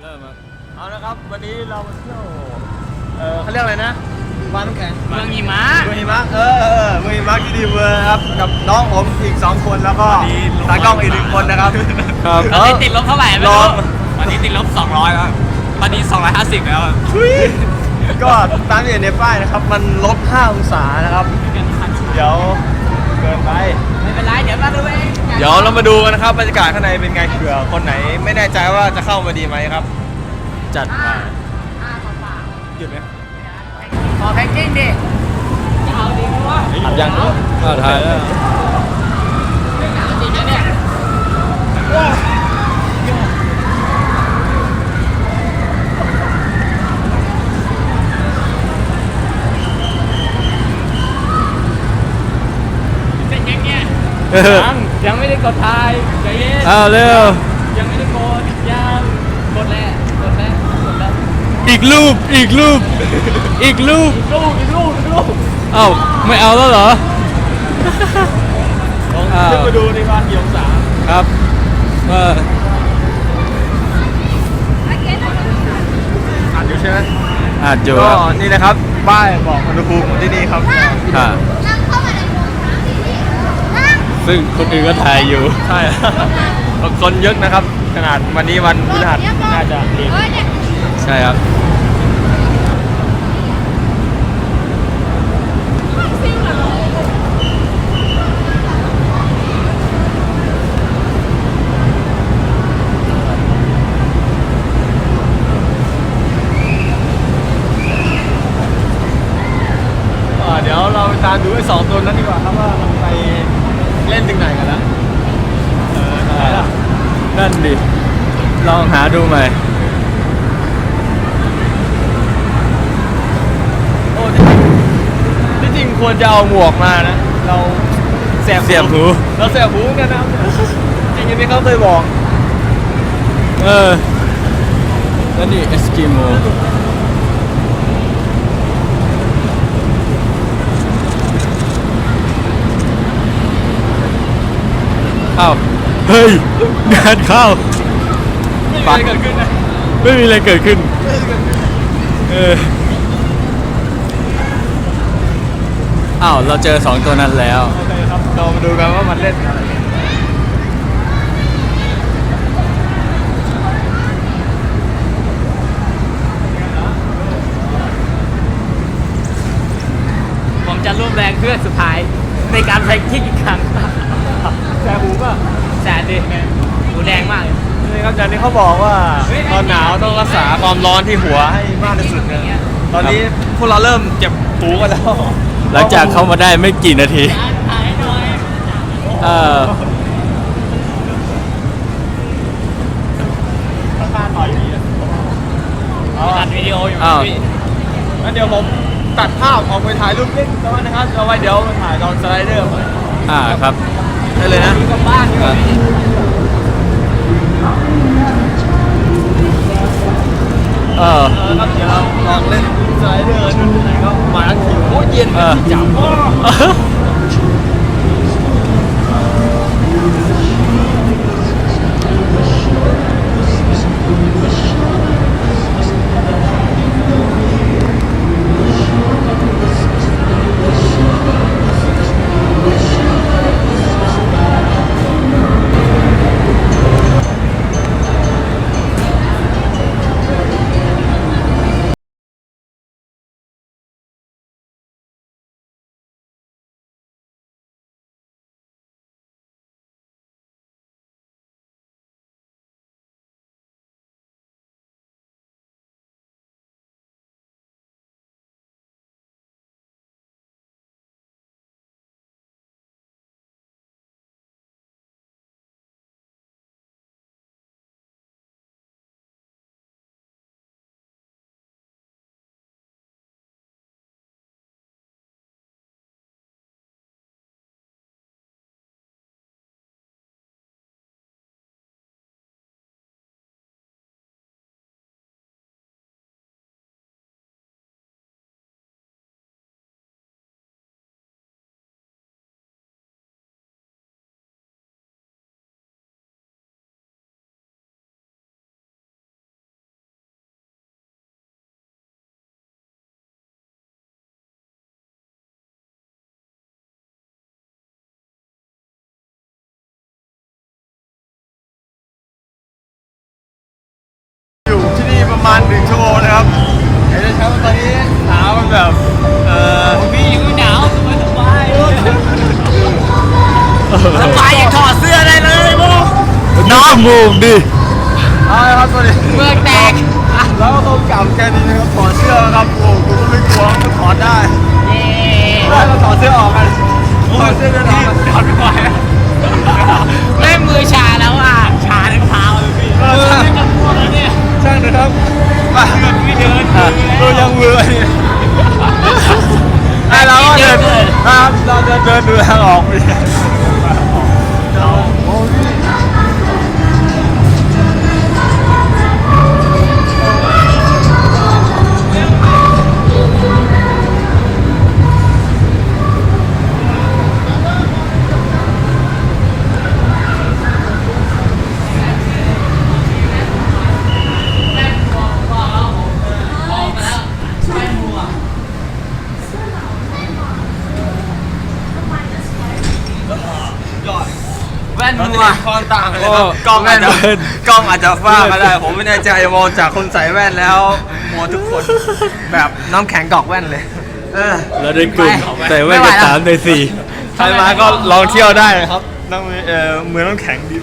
เริ่มครับเอาละครับ วันนี้เรามาเที่ยวเออเขาเรียกอะไรนะบ้านน้ำแข็งเมืองหิมะเมืองหิมะเออเออเออเมืองหิมะกีดีเวอร์ครับกับน้องผมอีก2คนแล้วก็ตากล้องอีกหนึ่งคนนะครับครับเอตอนอนี้ติดลบเท่าไหร่ไม่ลรู้องตอนนี้ติดลบ 200แล้วตอนนี้ 250 แล้วอะทุยก็ตามที่เห็นในป้ายนะครับ มันลบ5องศานะครับ เดี๋ยวเกินไป ไม่เป็นไรเดี๋ยวมาดูเองเดี๋ยวเรามาดูกันนะครับบรรยากาศข้างในเป็นไงเผื่อคนไหนไม่แน่ใจว่าจะเข้ามาดีไหมครับ จัดไปหยุดไหมขอแพ็กกิ้งดิจะเอาดีไหมวะ อัดยังอ่าถ่ายแล้ว จริงนะเนี่ยเป็นยังไง ยังยังไม่ได้กดทายใจเย็นอ้าวเร็ว ยังไม่ได้กดยังกดแล้วกดแล้วกดแล้วอีกรูป อีกรูป อีกรูปลูกอีกลูกอีกลูกเอ้าไม่เอาแล้วเหรออ้าว ขึ้นมาดูในบ้านกี่องศาครับเอออัดอยู่ใช่ไหมอาจจะก็นี่นะครับป้ายบอกอุณหภูมิของที่นี่ครับค่ะนั่งเข้ามาในโรงช้างดีๆนั่ง ซึ่งคนอื่นก็ถ่ายอยู่ ใช่ คนเยอะนะครับ ขนาดวันนี้วันพฤหัสน่าจะเรียนเออเนี่ยใช่ครับ อ่าเดี๋ยวเราไปตามดูไอ้สองตัวนั้นดีกว่าครับว่ามันไปเล่นถึงไหนกันแล้วเออไหนล่ะ นั่นดิ ลองหาดูใหม่โอ้ที่จริงที่จริงควรจะเอาหมวกมานะ เราแสบเสียบหูเราแสบหูเหมือนกันนะจริงๆที่เขาเคยบอก เออนั่นดิเอสกิโมเข้าเฮ้ยงานเข้าไม่มีอะไรเกิดขึ้นนะไม่มีอะไรเกิดขึ้นเอออ้าวเราเจอสองตัวนั้นแล้ว โอเคครับเรามาดูกันว่ามันเล่นอะไรผมจะร่วมแรงเพื่อสุดท้ายในการแพ็กกิ้งอีกครั้งแสบหูป่ะ แสนดิหูแดงมากเลยนี่ครับอย่างที่เขาบอกว่าตอนหนาวต้องรักษาความร้อนที่หัวให้มากที่สุดนะตอนนี้พวกเราเริ่มเจ็บหูกันแล้วหลังจากเข้ามาได้ไม่กี่นาทีถ่ายหน่อยเออข้างๆต่อยพี่อะเอาตัอะดวิดีโออยู่อ้าวพี่งั้นเดี๋ยวผมตัดภาพออกไปถ่ายรูปเล่นแล้วนะครับเอาไว้เดี๋ยวถ่ายตอนสไลเดอร์อ่าครับได้เลยนะกลับบ้าน ดีกว่าพี่เออเออครับเดี๋ยวเราลองเล่นสไลเดอร์ดูไหนก็มาทั้งทีโอ้ยเย็นเออจับ มาณหนึ่งชั่วโมงนะครับเห็นได้ชัดว่าตอนนี้หนาวมันแบบเออพี่อยู่หนาวสบายสบายสบายยังถอดเสื้อได้เลยโมน้องมูกดิเอาละครับตอนนี้เมืองแตกแล้วก็ต้องกลับแค่นี้นะครับถอดเสื้อครับโอ้โหกูก็ไม่กลัวก็ถอดได้เย้ได้ นครับเราจะเดินดูทางออกไปย ว่นมันมัจะวมีความต่างเลยครับกล้องอาจจะกล้องอาจจะฟ้าก็ได้ ผมไม่แน่ใจมองจากคนใส่แว่นแล้วมัวทุกคน แบบน้ำแข็งกอกแว่นเลย เออเราได้กลุ่มแต่ว่าจะสามในสี่ใครมาก็ลองเที่ยวได้นะครับน้ำเออเมืองน้ำแข็งดี